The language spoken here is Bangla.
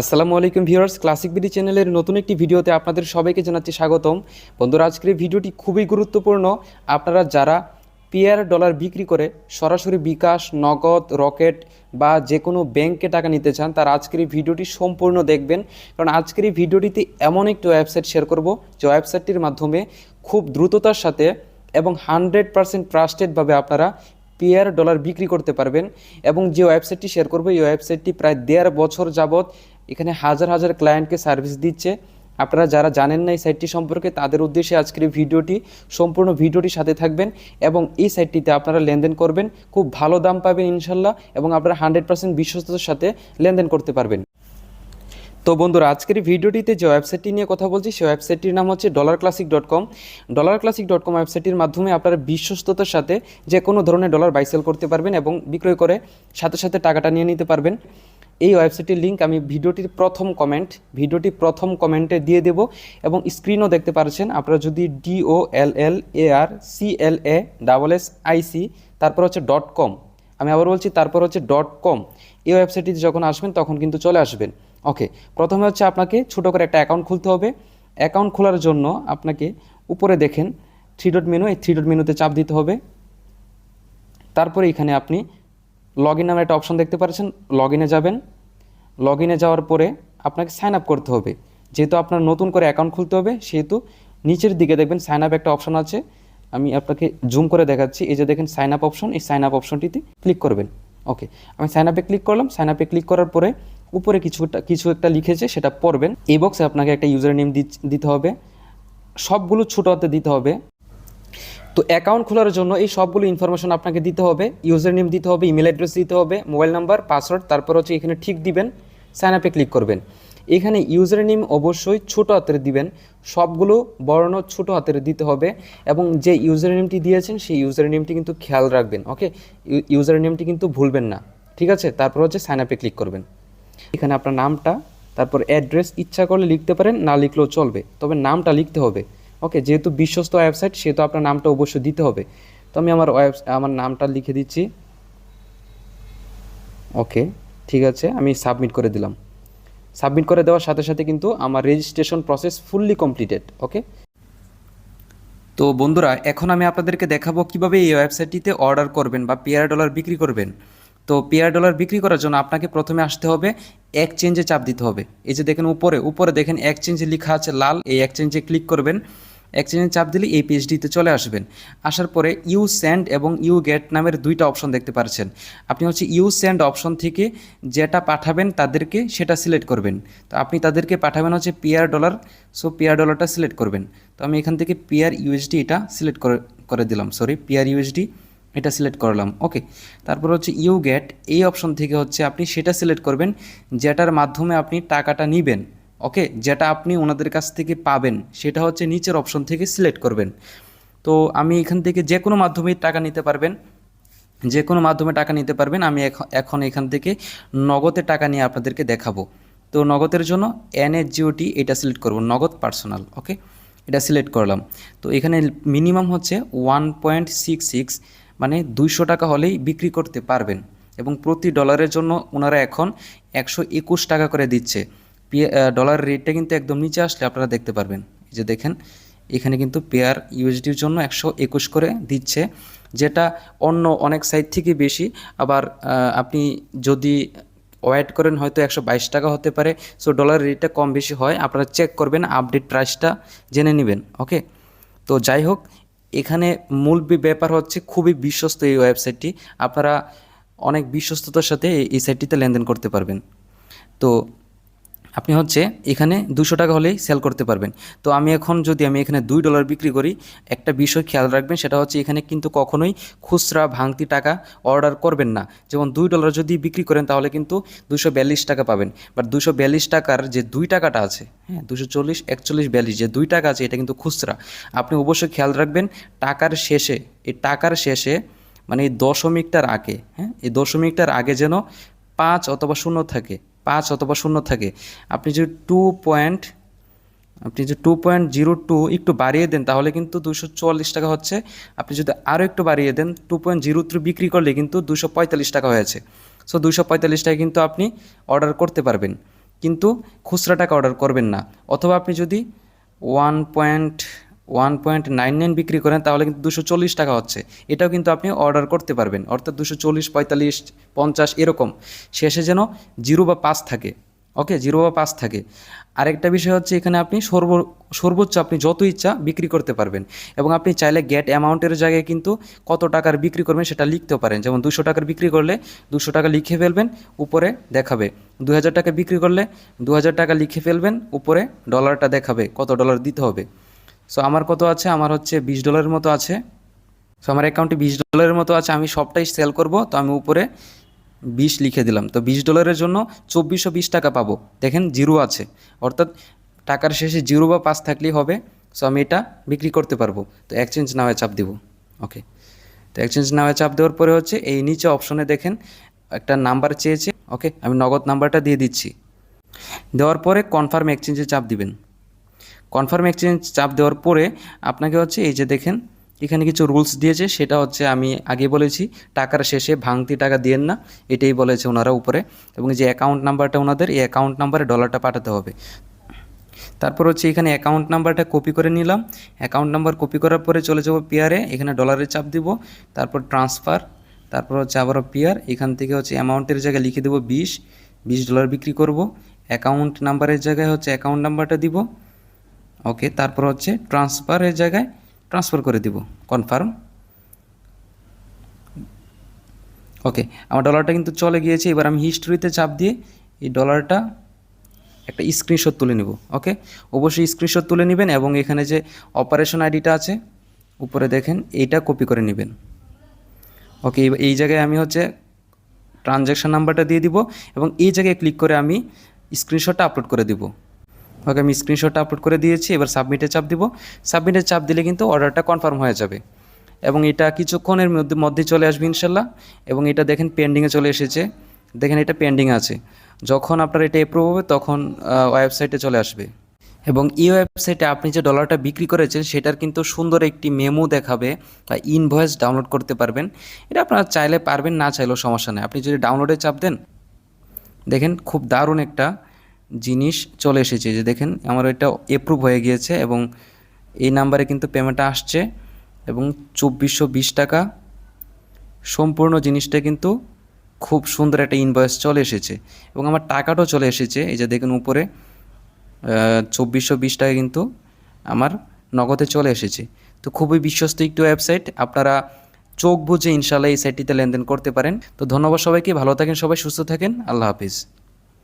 আসসালামু আলাইকুম ভিউয়ার্স ক্লাসিক বিডি চ্যানেলের নতুন একটি ভিডিওতে আপনাদের সবাইকে জানাচ্ছি স্বাগতম। বন্ধুরা, আজকের ভিডিওটি খুবই গুরুত্বপূর্ণ। আপনারা যারা পিয়ার ডলার বিক্রি করে সরাসরি বিকাশ, নগদ, রকেট বা যে কোনো ব্যাংকে টাকা নিতে চান, তার আজকের এই ভিডিওটি সম্পূর্ণ দেখবেন। কারণ আজকের এই ভিডিওটিতে এমন একটি ওয়েবসাইট শেয়ার করব, যে ওয়েবসাইটটির মাধ্যমে খুব দ্রুততার সাথে এবং হানড্রেড পারসেন্ট ট্রাস্টেডভাবে আপনারা পেয়ার ডলার বিক্রি করতে পারবেন। এবং যে ওয়েবসাইটটি শেয়ার করব, এই ওয়েবসাইটটি প্রায় দেড় বছর যাবৎ এখানে হাজার হাজার ক্লায়েন্টকে সার্ভিস দিচ্ছে। আপনারা যারা জানেন না এই সাইটটি সম্পর্কে, তাদের উদ্দেশ্যে আজকের ভিডিওটি, সম্পূর্ণ ভিডিওটির সাথে থাকবেন এবং এই সাইটটিতে আপনারা লেনদেন করবেন। খুব ভালো দাম পাবেন ইনশাল্লাহ এবং আপনারা হান্ড্রেড পার্সেন্ট বিশ্বস্ততার সাথে লেনদেন করতে পারবেন। তো বন্ধুরা, আজকের ভিডিওটিতে যে ওয়েবসাইটটি নিয়ে কথা বলছি, সেই ওয়েবসাইটটির নাম হচ্ছে dollar classic dot com dollar classic dot com ওয়েবসাইটটির মাধ্যমে আপনারা বিশ্বস্ততার সাথে যে কোনো ধরনের ডলার বাইসেল করতে পারবেন এবং বিক্রয় করে সাথে সাথে টাকাটা নিয়ে নিতে পারবেন। এই ওয়েবসাইটের লিঙ্ক আমি ভিডিওটির প্রথম কমেন্ট ভিডিওটি প্রথম কমেন্টে দিয়ে দেব এবং স্ক্রিনও দেখতে পারছেন। আপনারা যদি D O L L A R C L A double S I C তারপর হচ্ছে ডট কম আমি আবার বলছি, তারপর হচ্ছে ডট কম এই ওয়েবসাইটটিতে যখন আসবেন, তখন কিন্তু চলে আসবেন। ওকে প্রথমে হচ্ছে আপনাকে ছোটো করে একটা অ্যাকাউন্ট খুলতে হবে। অ্যাকাউন্ট খোলার জন্য আপনাকে উপরে দেখেন থ্রি ডট মেনু এই থ্রি ডট মেনুতে চাপ দিতে হবে। তারপরে এখানে আপনি লগ ইন নামের একটা অপশন দেখতে পাচ্ছেন লগ ইনে যাবেন। লগ ইনে যাওয়ার পরে আপনাকে সাইন আপ করতে হবে। যেহেতু আপনার নতুন করে অ্যাকাউন্ট খুলতে হবে, সেহেতু নিচের দিকে দেখবেন সাইন আপ একটা অপশন আছে। আমি আপনাকে জুম করে দেখাচ্ছি। এই যে দেখেন সাইন আপ অপশন এই সাইন আপ অপশনটিতে ক্লিক করবেন। ওকে আমি সাইন আপে ক্লিক করলাম। সাইন আপে ক্লিক করার পরে উপরে কিছু একটা কিছু একটা লিখেছে, সেটা পড়বেন। এই বক্সে আপনাকে একটা ইউজার নেম দিতে হবে। সবগুলো ছোটো হাতে দিতে হবে। তো অ্যাকাউন্ট খোলার জন্য এই সবগুলো ইনফরমেশন আপনাকে দিতে হবে ইউজার নেম দিতে হবে ইমেল অ্যাড্রেস দিতে হবে মোবাইল নাম্বার পাসওয়ার্ড তারপর হচ্ছে এখানে ঠিক দিবেন সাইন আপে ক্লিক করবেন। এখানে ইউজার নেম অবশ্যই ছোটো হাতের দিবেন, সবগুলো বর্ণ ছোটো হাতের দিতে হবে এবং যে ইউজার নেমটি দিয়েছেন সেই ইউজার নেমটি কিন্তু খেয়াল রাখবেন ওকে ইউজার নেমটি কিন্তু ভুলবেন না, ঠিক আছে? তারপর হচ্ছে সাইন আপে ক্লিক করবেন। এখানে আপনার নামটা, তারপর অ্যাড্রেস ইচ্ছা করলে লিখতে পারেন, না লিখলেও চলবে, তবে নামটা লিখতে হবে। ওকে যেহেতু বিশ্বস্ত ওয়েবসাইট সেহেতু আপনার নামটা অবশ্যই দিতে হবে। তো আমি আমার ওয়েব আমার নামটা লিখে দিচ্ছি। ওকে ঠিক আছে, আমি সাবমিট করে দিলাম। সাবমিট করে দেওয়ার সাথে সাথে কিন্তু আমার registration process fully completed okay তো বন্ধুরা, এখন আমি আপনাদেরকে দেখাবো কীভাবে এই ওয়েবসাইটটিতে অর্ডার করবেন বা পেয়ার ডলার বিক্রি করবেন। তো পেয়ার ডলার বিক্রি করার জন্য আপনাকে প্রথমে আসতে হবে এক্সচেঞ্জে চাপ দিতে হবে। এই যে দেখেন উপরে উপরে দেখেন এক্সচেঞ্জে লেখা আছে লাল, এই এক্সচেঞ্জে ক্লিক করবেন। এক্সচেঞ্জে চাপ দিলে এই পেজটিতে চলে আসবেন। আসার পরে ইউ সেন্ড এবং ইউ গেট নামের দুইটা অপশন দেখতে পাচ্ছেন আপনি হচ্ছে ইউ সেন্ড অপশন থেকে যেটা পাঠাবেন তাদেরকে সেটা সিলেক্ট করবেন। তো আপনি তাদেরকে পাঠাবেন হচ্ছে পিয়ার ডলার, সো পিয়ার ডলারটা সিলেক্ট করবেন। তো আমি এখান থেকে পিয়ার ইউএসডি এটা সিলেক্ট করে দিলাম, সরি, পিয়ার ইউএসডি এটা সিলেক্ট করলাম ওকে তারপর হচ্ছে ইউ গেট এই অপশন থেকে হচ্ছে আপনি সেটা সিলেক্ট করবেন, যেটার মাধ্যমে আপনি টাকাটা নেবেন ওকে যেটা আপনি ওনাদের কাছ থেকে পাবেন, সেটা হচ্ছে নিচের অপশন থেকে সিলেক্ট করবেন। তো আমি এখান থেকে যে কোনো মাধ্যমে টাকা নিতে পারবেন, যে কোনো মাধ্যমে টাকা নিতে পারবেন, আমি এখন এখান থেকে নগদে টাকা নিয়ে আপনাদেরকে দেখাবো। তো নগদের জন্য এনএসজিওটি এটা সিলেক্ট করব, নগদ পার্সোনাল ওকে এটা সিলেক্ট করলাম। তো এখানে মিনিমাম হচ্ছে ওয়ান পয়েন্ট সিক্স সিক্স মানে দুইশো টাকা হলেই বিক্রি করতে পারবেন। এবং প্রতি ডলারের জন্য ওনারা এখন একশো একুশ টাকা করে দিচ্ছে। ডলার রেটটা কিন্তু একদম নিচে আসলে আপনারা দেখতে পারবেন। যে দেখেন, এখানে কিন্তু পেয়ার ইউএসডির জন্য একশো একুশ করে দিচ্ছে, যেটা অন্য অনেক সাইট থেকে বেশি। আবার আপনি যদি ওয়েট করেন হয়তো একশো বাইশ টাকা হতে পারে, সো ডলার রেটটা কম বেশি হয়। আপনারা চেক করবেন, আপডেট প্রাইসটা জেনে নেবেন, ওকে? তো যাই হোক এখানে মূল ব্যাপার হচ্ছে খুবই বিশ্বস্ত এই ওয়েবসাইটটি। আপনারা অনেক বিশ্বস্ততার সাথে এই সাইটটিতে লেনদেন করতে পারবেন। তো আপনি হচ্ছে এখানে দুশো টাকা হলেই সেল করতে পারবেন। তো আমি এখন যদি আমি এখানে দুই ডলার বিক্রি করি, একটা বিষয় খেয়াল রাখবেন, সেটা হচ্ছে এখানে কিন্তু কখনোই খুচরা ভাঙতি টাকা অর্ডার করবেন না। যেমন দুই ডলার যদি বিক্রি করেন, তাহলে কিন্তু দুশো বিয়াল্লিশ টাকা পাবেন। বাট দুশো বিয়াল্লিশ টাকার যে দুই টাকাটা আছে হ্যাঁ দুশো চল্লিশ, একচল্লিশ বিয়াল্লিশ যে দুই টাকা আছে, এটা কিন্তু খুচরা। আপনি অবশ্যই খেয়াল রাখবেন, টাকার শেষে, এই টাকার শেষে মানে এই দশমিকটার আগে হ্যাঁ এই দশমিকটার আগে যেন পাঁচ অথবা শূন্য থাকে। পাঁচ অথবা শূন্য থাকে। আপনি যদি টু পয়েন্ট আপনি যদি টু পয়েন্ট জিরো টু একটু বাড়িয়ে দেন, তাহলে কিন্তু দুশো চুয়াল্লিশ টাকা হচ্ছে। আপনি যদি আরও একটু বাড়িয়ে দেন টু পয়েন্ট জিরো থ্রি বিক্রি করলে কিন্তু দুশো পঁয়তাল্লিশ টাকা হয়েছে। সো দুশো পঁয়তাল্লিশ টাকা কিন্তু আপনি অর্ডার করতে পারবেন। কিন্তু খুচরা টাকা অর্ডার করবেন না। অথবা আপনি যদি one point one point nine nine বিক্রি করেন, তাহলে কিন্তু দুশো চল্লিশ টাকা হচ্ছে। এটাও কিন্তু আপনি অর্ডার করতে পারবেন। অর্থাৎ দুশো চল্লিশ, পঁয়তাল্লিশ, পঞ্চাশ, এরকম। শেষে যেন জিরো বা পাঁচ থাকে। ওকে জিরো বা পাঁচ থাকে। আরেকটা বিষয় হচ্ছে এখানে আপনি সর্ব, সর্বোচ্চ আপনি যত ইচ্ছা বিক্রি করতে পারবেন। এবং আপনি চাইলে গেট অ্যামাউন্টের জায়গায় কিন্তু কত টাকার বিক্রি করবেন সেটা লিখতেও পারেন। যেমন দুশো টাকার বিক্রি করলে দুশো টাকা লিখে ফেলবেন, উপরে দেখাবে। দু হাজার টাকা বিক্রি করলে দু হাজার টাকা লিখে ফেলবেন, উপরে ডলারটা দেখাবে কত ডলার দিতে হবে। সো আমার কত আছে? আমার হচ্ছে বিশ ডলারের মতো আছে। সো আমার অ্যাকাউন্টে বিশ ডলারের মতো আছে। আমি সবটাই সেল করব। তো আমি উপরে বিশ লিখে দিলাম। তো বিশ ডলারের জন্য চব্বিশশো বিশ টাকা পাবো। দেখেন, জিরো আছে। অর্থাৎ টাকার শেষে জিরো বা পাঁচ থাকলেই হবে। সো আমি এটা বিক্রি করতে পারব। তো এক্সচেঞ্জ নামে চাপ দেবো। ওকে তো এক্সচেঞ্জ নামে চাপ দেওয়ার পরে হচ্ছে এই নিচে অপশনে দেখেন, একটা নাম্বার চেয়েছে। ওকে আমি নগদ নাম্বারটা দিয়ে দিচ্ছি। দেওয়ার পরে কনফার্ম এক্সচেঞ্জে চাপ দিবেন। কনফার্ম এক্সচেঞ্জ চাপ দেওয়ার পরে আপনাকে হচ্ছে এই যে দেখেন, এখানে কিছু রুলস দিয়েছে, সেটা হচ্ছে আমি আগে বলেছি, টাকার শেষে ভাঙতি টাকা দিয়েন না, এটাই বলেছে ওনারা উপরে। এবং যে অ্যাকাউন্ট নাম্বারটা ওনাদের, এই অ্যাকাউন্ট নাম্বারে ডলারটা পাঠাতে হবে। তারপর হচ্ছে এখানে অ্যাকাউন্ট নাম্বারটা কপি করে নিলাম। অ্যাকাউন্ট নাম্বার কপি করার পরে চলে যাব পিয়ারে এখানে ডলারের চাপ দিব, তারপর ট্রান্সফার তারপর হচ্ছে আবারও পিয়ার এখান থেকে হচ্ছে অ্যামাউন্টের জায়গায় লিখে দেবো বিশ বিশ ডলার বিক্রি করব। অ্যাকাউন্ট নাম্বারের জায়গায় হচ্ছে অ্যাকাউন্ট নাম্বারটা দিব। ওকে তারপর হচ্ছে ট্রান্সফারের জায়গায় ট্রান্সফার করে দিব। কনফার্ম ওকে আমার ডলারটা কিন্তু চলে গিয়েছে, এবার আমি হিস্ট্রিতে চাপ দিয়ে এই ডলারটা একটা স্ক্রিনশট তুলে নেব। ওকে অবশ্যই স্ক্রিনশট তুলে নেবেন এবং এখানে যে অপারেশন আইডিটা আছে, উপরে দেখেন, এইটা কপি করে নেবেন। ওকে এই- জায়গায় আমি হচ্ছে ট্রানজ্যাকশান নাম্বারটা দিয়ে দিব এবং এই জায়গায় ক্লিক করে আমি স্ক্রিনশটটা আপলোড করে দিব। ওকে আমি স্ক্রিনশটটা আপলোড করে দিয়েছি, এবার সাবমিটে চাপ দিব। সাবমিটে চাপ দিলে কিন্তু অর্ডারটা কনফার্ম হয়ে যাবে। এবং এটা কিছুক্ষণের মধ্যে মধ্যে চলে আসবে ইনশাল্লাহ। এবং এটা দেখেন পেন্ডিংয়ে চলে এসেছে। দেখেন এটা পেন্ডিং আছে। যখন আপনার এটা এপ্রুভ হবে, তখন ওয়েবসাইটে চলে আসবে। এবং এই ওয়েবসাইটে আপনি যে ডলারটা বিক্রি করেছেন, সেটার কিন্তু সুন্দর একটি মেমো দেখাবে বা ইনভয়েস ডাউনলোড করতে পারবেন। এটা আপনারা চাইলে পারবেন, না চাইলেও সমস্যা নেই। আপনি যদি ডাউনলোডে চাপ দেন, দেখেন খুব দারুণ একটা জিনিস চলে এসেছে। যে দেখেন, আমার এটা এপ্রুভ হয়ে গিয়েছে এবং এই নাম্বারে কিন্তু পেমেন্টটা আসছে এবং চব্বিশশো বিশ টাকা সম্পূর্ণ জিনিসটা কিন্তু খুব সুন্দর একটা ইনভয়েস চলে এসেছে এবং আমার টাকাটাও চলে এসেছে। এই যে দেখেন উপরে চব্বিশশো বিশ টাকা কিন্তু আমার নগদে চলে এসেছে। তো খুবই বিশ্বস্ত একটি ওয়েবসাইট আপনারা চোখ বুঝে ইনশাল্লাহ এই সাইটটিতে লেনদেন করতে পারেন। তো ধন্যবাদ সবাইকে, ভালো থাকেন সবাই, সুস্থ থাকেন, আল্লাহ হাফিজ।